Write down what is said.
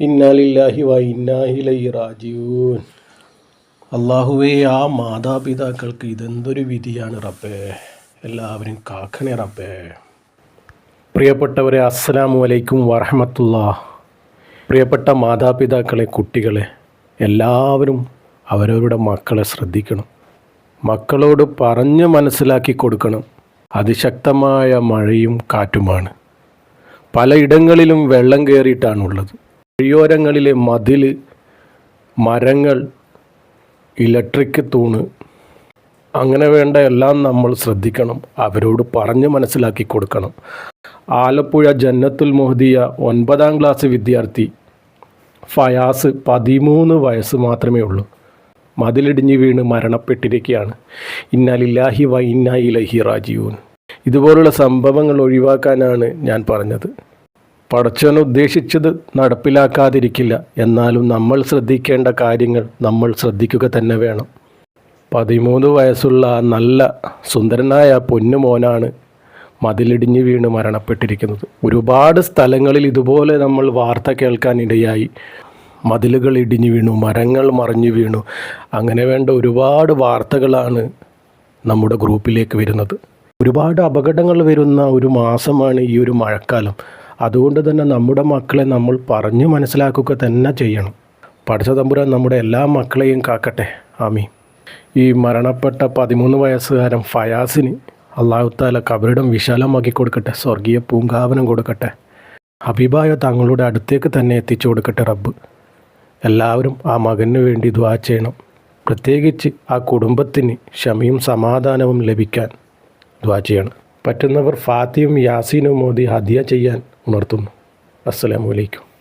ഇന്നാലില്ലാഹി വ ഇന്നാഹിലൈ റാജിയൂൻ അള്ളാഹുവേ ആ മാതാപിതാക്കൾക്ക് ഇതെന്തൊരു വിധിയാണ് റബ്ബേ? എല്ലാവരും കാക്കണേ റബ്ബേ. പ്രിയപ്പെട്ടവരെ അസ്സലാമു അലൈക്കും വറഹമത്തുള്ള പ്രിയപ്പെട്ട മാതാപിതാക്കളെ കുട്ടികളെ എല്ലാവരും അവരവരുടെ മക്കളെ ശ്രദ്ധിക്കണം. മക്കളോട് പറഞ്ഞ് മനസ്സിലാക്കി കൊടുക്കണം. അതിശക്തമായ മഴയും കാറ്റുമാണ്. പലയിടങ്ങളിലും വെള്ളം കയറിയിട്ടാണുള്ളത്. വഴിയോരങ്ങളിലെ മതിൽ മരങ്ങൾ ഇലക്ട്രിക് തൂണ്. അങ്ങനെ വേണ്ട എല്ലാം നമ്മൾ ശ്രദ്ധിക്കണം അവരോട് പറഞ്ഞ് മനസ്സിലാക്കി കൊടുക്കണം. ആലപ്പുഴ ജന്നത്തുൽ മുഹദിയ ഒൻപതാം ക്ലാസ് വിദ്യാർത്ഥി ഫയാസ് പതിമൂന്ന് വയസ്സ് മാത്രമേ ഉള്ളൂ. മതിലിടിഞ്ഞ് വീണ് മരണപ്പെട്ടിരിക്കുകയാണ്. ഇന്നാലില്ലാഹി വ ഇന്നായി ഇലഹി റാജീവൂൻ ഇതുപോലുള്ള സംഭവങ്ങൾ ഒഴിവാക്കാനാണ് ഞാൻ പറഞ്ഞത്. പടച്ചവൻ ഉദ്ദേശിച്ചത് നടപ്പിലാക്കാതിരിക്കില്ല. എന്നാലും നമ്മൾ ശ്രദ്ധിക്കേണ്ട കാര്യങ്ങൾ നമ്മൾ ശ്രദ്ധിക്കുക തന്നെ വേണം. പതിമൂന്ന് വയസ്സുള്ള നല്ല സുന്ദരനായ പൊന്നുമോനാണ് മതിലിടിഞ്ഞ് വീണ് മരണപ്പെട്ടിരിക്കുന്നത്. ഒരുപാട് സ്ഥലങ്ങളിൽ ഇതുപോലെ നമ്മൾ വാർത്ത കേൾക്കാനിടയായി മതിലുകൾ ഇടിഞ്ഞു വീണു മരങ്ങൾ മറിഞ്ഞു വീണു. അങ്ങനെ വേണ്ട ഒരുപാട് വാർത്തകളാണ് നമ്മുടെ ഗ്രൂപ്പിലേക്ക് വരുന്നത്. ഒരുപാട് അപകടങ്ങൾ വരുന്ന ഒരു മാസമാണ് ഈ ഒരു മഴക്കാലം. അതുകൊണ്ട് തന്നെ നമ്മുടെ മക്കളെ നമ്മൾ പറഞ്ഞു മനസ്സിലാക്കുക തന്നെ ചെയ്യണം. പഠിച്ച തമ്പുരാൻ നമ്മുടെ എല്ലാ മക്കളെയും കാക്കട്ടെ. ആമീൻ. ഈ മരണപ്പെട്ട പതിമൂന്ന് വയസ്സുകാരൻ ഫയാസിന് അള്ളാഹുത്താല കബറിടം വിശാലമാക്കി കൊടുക്കട്ടെ സ്വർഗീയ പൂങ്കാവനം കൊടുക്കട്ടെ. അഭിഭായ തങ്ങളുടെ അടുത്തേക്ക് തന്നെ എത്തിച്ചു കൊടുക്കട്ടെ റബ്ബ്. എല്ലാവരും ആ മകന് വേണ്ടി ദ്വാ ചെയ്യണം. പ്രത്യേകിച്ച് ആ കുടുംബത്തിന് ക്ഷമയും സമാധാനവും ലഭിക്കാൻ ദ്വാ ചെയ്യണം. പറ്റുന്നവർ ഫാത്തിയും യാസീനും മോദി ഹദിയ ചെയ്യാൻ ഉണർത്തുന്നു. അസ്സലാമു അലൈക്കും.